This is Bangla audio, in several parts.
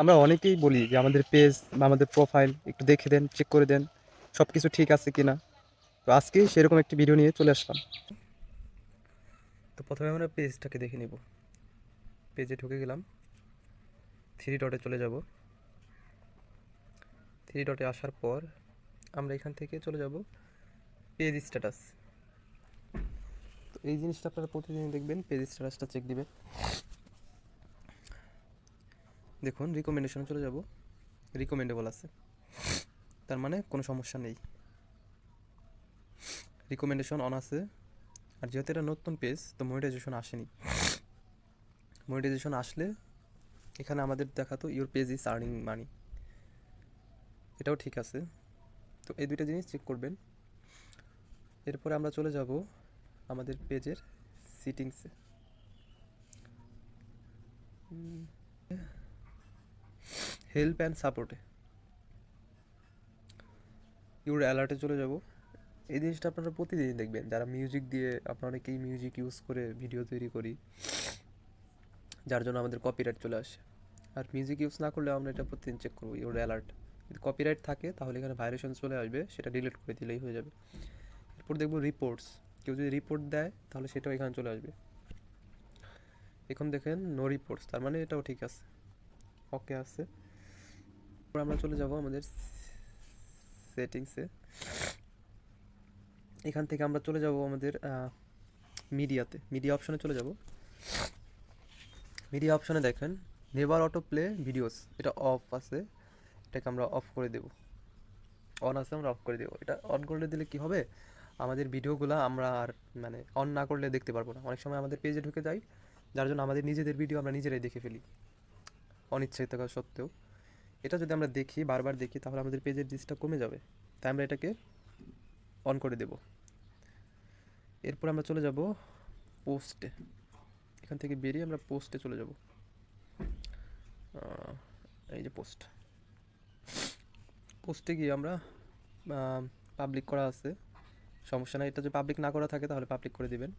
আমরা অনেকেই বলি যে আমাদের পেজ বা আমাদের প্রোফাইল একটু দেখে দেন চেক করে দেন সব কিছু ঠিক আছে কি না তো আজকে সেরকম একটি ভিডিও নিয়ে চলে আসলাম। তো প্রথমে আমরা পেজটাকে দেখে নিব। পেজে ঢুকে গেলাম। থ্রি ডটে চলে যাব। থ্রি ডটে আসার পর আমরা এখান থেকে চলে যাব পেজ স্ট্যাটাস তো এই জিনিসটা আপনারা প্রতিদিন দেখবেন পেজ স্ট্যাটাসটা চেক দিবেন। দেখুন রিকমেন্ডেশনে চলে যাব। রিকমেন্ডেবল আছে। তার মানে কোনো সমস্যা নেই। রিকমেন্ডেশন অন আছে। আর যেহেতু এটা নতুন পেজ তো মনিটাইজেশন আসেনি। মনিটাইজেশন আসলে এখানে আমাদের দেখাতো your page is earning money এটাও ঠিক আছে। তো এই দুইটা জিনিস চেক করবেন। এরপরে আমরা চলে যাব আমাদের পেজের সিটিংসে হেল্প অ্যান্ড সাপোর্টে ইউর অ্যালার্টে চলে যাব। এই জিনিসটা আপনারা প্রতিদিন দেখবেন। যারা মিউজিক দিয়ে আপনারা অনেকেই মিউজিক ইউজ করে ভিডিও তৈরি করি, যার জন্য আমাদের কপিরাইট চলে আসে। আর মিউজিক ইউজ না করলে আমরা এটা প্রতিদিন চেক করব ইউর অ্যালার্ট যদি কপিরাইট থাকে, তাহলে এখানে ভাইরেশন চলে আসবে, সেটা ডিলিট করে দিলেই হয়ে যাবে। এরপর দেখব রিপোর্টস কেউ যদি রিপোর্ট দেয়, তাহলে সেটাও এখানে চলে আসবে। এখন দেখেন নো রিপোর্টস তার মানে এটাও ঠিক আছে। ওকে আছে। আমরা চলে যাব আমাদের সেটিংসে এখান থেকে আমরা চলে যাব আমাদের মিডিয়াতে মিডিয়া অপশনে চলে যাব। মিডিয়া অপশনে দেখেন নেভার অটো প্লে ভিডিওস এটা অফ আছে। এটাকে আমরা অফ করে দেব। অন আছে, আমরা অফ করে দেবো। এটা অন করে দিলে কি হবে? আমাদের ভিডিওগুলো আমরা আর মানে অন না করলে দেখতে পারব না। অনেক সময় আমাদের পেজে ঢুকে যাই যার জন্য আমাদের নিজেদের ভিডিও আমরা নিজেরাই দেখে ফেলি। অনিচ্ছায় থাকা সত্ত্বেও। এটা যদি আমরা দেখি, বারবার দেখি, তাহলে আমাদের পেজের রিচটা কমে যাবে। তাই আমরা এটাকে অন করে দেব। এরপর আমরা চলে যাব পোস্টে এখান থেকে বেরিয়ে আমরা পোস্টে চলে যাব। এই যে পোস্ট পোস্টে গিয়ে আমরা পাবলিক করা আছে। সমস্যা নাই, এটা যদি পাবলিক না করা থাকে, তাহলে পাবলিক করে দিবেন।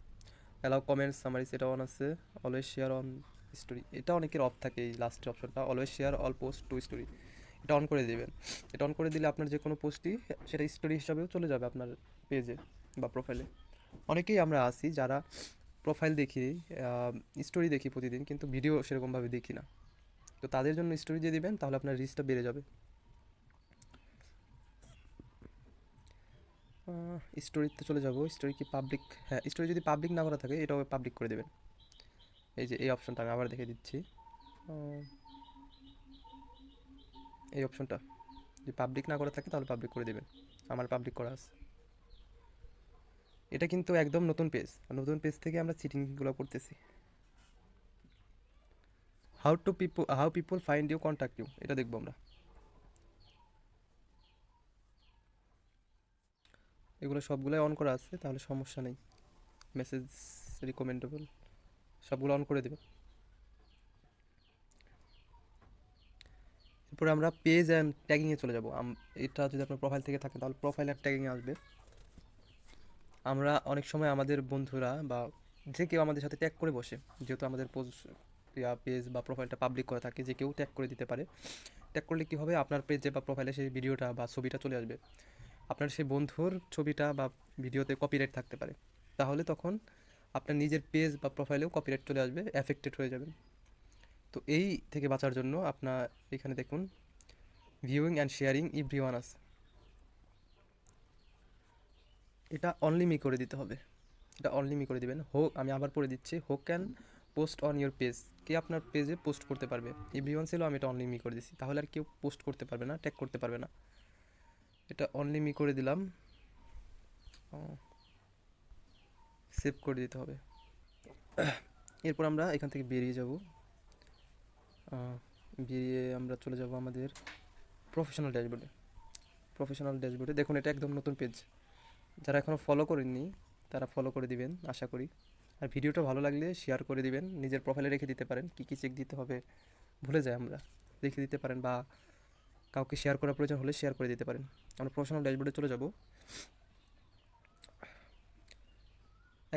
অ্যালাউ কমেন্টস সামারিজ এটা অন আছে। অলওয়েজ শেয়ার অন স্টোরি এটা অনেকের অফ থাকে এই লাস্টের অপশনটা always share all post to story এটা অন করে দিবেন। এটা অন করে দিলে আপনার যে কোনো পোস্টই সেটা স্টোরি হিসাবেও চলে যাবে আপনার পেজে বা প্রোফাইলে অনেকেই আমরা আছি যারা প্রোফাইল দেখি স্টোরি দেখি প্রতিদিন কিন্তু ভিডিও সেরকমভাবে দেখি না। তো তাদের জন্য স্টোরি দিয়ে দিবেন, তাহলে আপনার রিচটা বেড়ে যাবে। স্টোরিতে চলে যাব। স্টোরি কি পাবলিক হ্যাঁ স্টোরি যদি পাবলিক না করা থাকে, এটাও পাবলিক করে দেবেন। এই যে এই অপশনটা আমি আবার দেখে দিচ্ছি। এই অপশনটা যদি পাবলিক না করে থাকে তাহলে পাবলিক করে দেবেন। আমার পাবলিক করা আছে। এটা কিন্তু একদম নতুন পেজ নতুন পেজ থেকে আমরা চিটিংগুলো করতেছি। How to people how people find you contact you এটা দেখব আমরা। এগুলো সবগুলোই অন করা আছে তাহলে সমস্যা নেই। মেসেজ রিকমেন্ডেবল সবগুলো অন করে দেবে। এরপরে আমরা পেজ অ্যান্ড ট্যাগিংয়ে চলে যাব। এটা যদি আপনার প্রোফাইল থেকে থাকে, তাহলে প্রোফাইল আর ট্যাগিংয়ে আসবে। আমরা অনেক সময় আমাদের বন্ধুরা বা যে কেউ আমাদের সাথে ট্যাগ করে বসে, যেহেতু আমাদের ইয়া পেজ বা প্রোফাইলটা পাবলিক করা থাকে, যে কেউ ট্যাগ করে দিতে পারে। ট্যাগ করলে কী হবে? আপনার পেজে বা প্রোফাইলে সেই ভিডিওটা বা ছবিটা চলে আসবে। আপনার সেই বন্ধুর ছবিটা বা ভিডিওতে কপিরাইট থাকতে পারে। তাহলে তখন আপনার নিজের পেজ বা প্রোফাইলেও কপিরাইট চলে আসবে অ্যাফেক্টেড হয়ে যাবেন। তো এই থেকে বাঁচার জন্য আপনার এখানে দেখুন viewing and sharing everyone আছে। এটা অনলি মি করে দিতে হবে। এটা অনলি মি করে দিবেন। হোক, আমি আবার পড়ে দিচ্ছি। Who can post on your page কে আপনার পেজে পোস্ট করতে পারবে? এভরি ওয়ান ছিল, আমি এটা অনলি মি করে দিচ্ছি তাহলে আর কেউ পোস্ট করতে পারবে না ট্যাগ করতে পারবে না। এটা অনলি মি করে দিলাম। সেভ করে দিতে হবে। এরপর আমরা এখান থেকে বেরিয়ে যাব। বেরিয়ে আমরা চলে যাব আমাদের প্রফেশনাল ড্যাশবোর্ডে প্রফেশনাল ড্যাশবোর্ডে দেখুন, এটা একদম নতুন পেজ যারা এখনও ফলো করেননি, তারা ফলো করে দিবেন, আশা করি। আর ভিডিওটা ভালো লাগলে শেয়ার করে দিবেন, নিজের প্রোফাইলে রেখে দিতে পারেন, কী কী চেক দিতে হবে ভুলে যাই আমরা। রেখে দিতে পারেন বা কাউকে শেয়ার করার প্রয়োজন হলে শেয়ার করে দিতে পারেন। আমরা প্রফেশনাল ড্যাশবোর্ডে চলে যাব।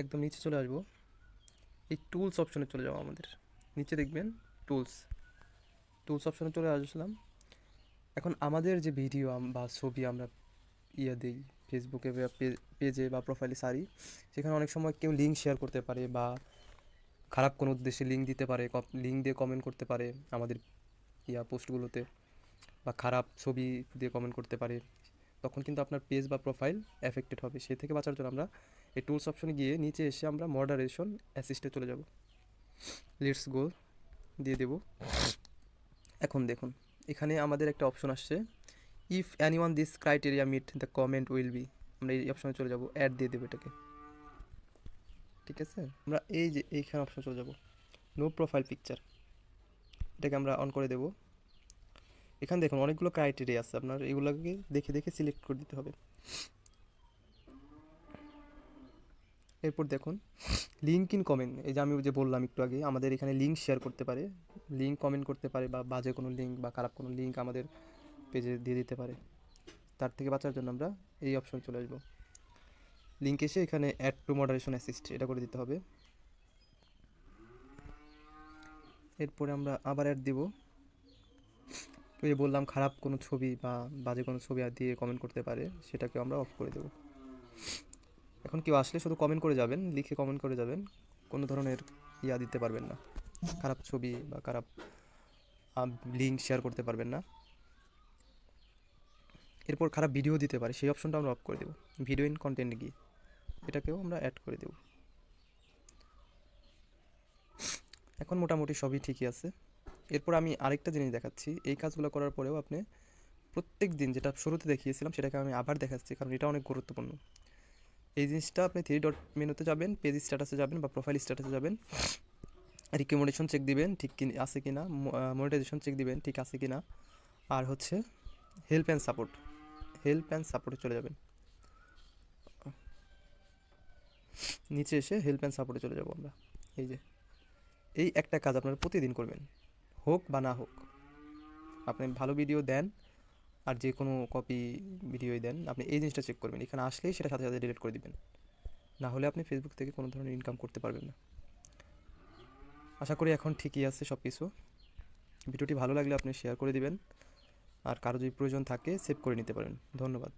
একদম নিচে চলে আসব। এই টুলস অপশনে চলে যাব আমাদের। নিচে দেখবেন টুলস টুলস অপশনে চলে আসলাম। এখন আমাদের যে ভিডিও বা ছবি আমরা ইয়ে দিই ফেসবুকে পেজে বা প্রোফাইলে সারি, সেখানে অনেক সময় কেউ লিঙ্ক শেয়ার করতে পারে বা খারাপ কোনো উদ্দেশ্যে লিঙ্ক দিতে পারে লিঙ্ক দিয়ে কমেন্ট করতে পারে আমাদের ইয়া পোস্টগুলোতে বা খারাপ ছবি দিয়ে কমেন্ট করতে পারে। তখন কিন্তু আপনার পেজ বা প্রোফাইল এফেক্টেড হবে। সে থেকে বাঁচার জন্য আমরা এই টুলস অপশনে গিয়ে নিচে এসে আমরা মডারেশন অ্যাসিস্টে চলে যাব। লেটস গো দিয়ে দেব। এখন দেখুন, এখানে আমাদের একটা অপশন আসছে। If anyone this criteria meet the comment will be আমরা এই অপশনে চলে যাব অ্যাড দিয়ে দেবো এটাকে। ঠিক আছে? আমরা এই যে এইখানে অপশনে চলে যাব। নো প্রোফাইল পিকচার এটাকে আমরা অন করে দেব। এখানে দেখুন অনেকগুলো ক্রাইটেরিয়া আছে, আপনার এগুলোকে দেখে দেখে সিলেক্ট করে দিতে হবে। এরপর দেখুন লিঙ্ক ইন কমেন্ট এই যে আমি যে বললাম একটু আগে, আমাদের এখানে লিঙ্ক শেয়ার করতে পারে। লিঙ্ক কমেন্ট করতে পারে বা বাজে কোনো লিঙ্ক বা খারাপ কোনো লিঙ্ক আমাদের পেজে দিয়ে দিতে পারে। তার থেকে বাঁচার জন্য আমরা এই অপশন চলে আসব। লিঙ্ক এসে এখানে অ্যাড টু মডারেশন অ্যাসিস্ট এটা করে দিতে হবে। এরপরে আমরা আবার অ্যাড দিব। ওই যে বললাম, খারাপ কোনো ছবি বা বাজে কোনো ছবি দিয়ে কমেন্ট করতে পারে সেটাকে আমরা অফ করে দেব। এখন কেউ আসলে শুধু কমেন্ট করে যাবেন, লিখে কমেন্ট করে যাবেন। কোনো ধরনের ইয়া দিতে পারবেন না। খারাপ ছবি বা খারাপ লিঙ্ক শেয়ার করতে পারবেন না। এরপর খারাপ ভিডিও দিতে পারে, সেই অপশনটা আমরা অফ করে দেবো। ভিডিও ইন কন্টেন্টে গিয়ে। এটাকেও আমরা অ্যাড করে দেব। এখন মোটামুটি সবই ঠিকই আছে। এরপর আমি আরেকটা জিনিস দেখাচ্ছি। এই কাজগুলো করার পরেও আপনি প্রত্যেক দিন যেটা শুরুতে দেখিয়েছিলাম, সেটাকে আমি আবার দেখাচ্ছি, কারণ এটা অনেক গুরুত্বপূর্ণ। এই জিনিসটা আপনি থ্রি ডট মেনুতে যাবেন পেজ স্ট্যাটাসে যাবেন বা প্রোফাইল স্ট্যাটাসে যাবেন। রিকমেন্ডেশন চেক দিবেন, ঠিক কি, আছে কি না মনিটাইজেশন চেক দিবেন, ঠিক আছে কি না আর হচ্ছে help and support help and সাপোর্টে চলে যাবেন। নিচে এসে হেল্প অ্যান্ড সাপোর্টে চলে যাব আমরা। এই যে, এই একটা কাজ আপনারা প্রতিদিন করবেন, হোক বা না হোক। আপনি ভালো ভিডিও দেন আর যে কোনো কপি ভিডিওই দেন, আপনি এই জিনিসটা চেক করবেন। এখানে আসলেই সেটা সাথে সাথে ডিলিট করে দিবেন। না হলে আপনি ফেসবুক থেকে কোনো ধরনের ইনকাম করতে পারবেন না। আশা করি এখন ঠিকই আছে সব কিছু ভিডিওটি ভালো লাগলে আপনি শেয়ার করে দিবেন। আর কারও যদি প্রয়োজন থাকে সেভ করে নিতে পারেন। ধন্যবাদ।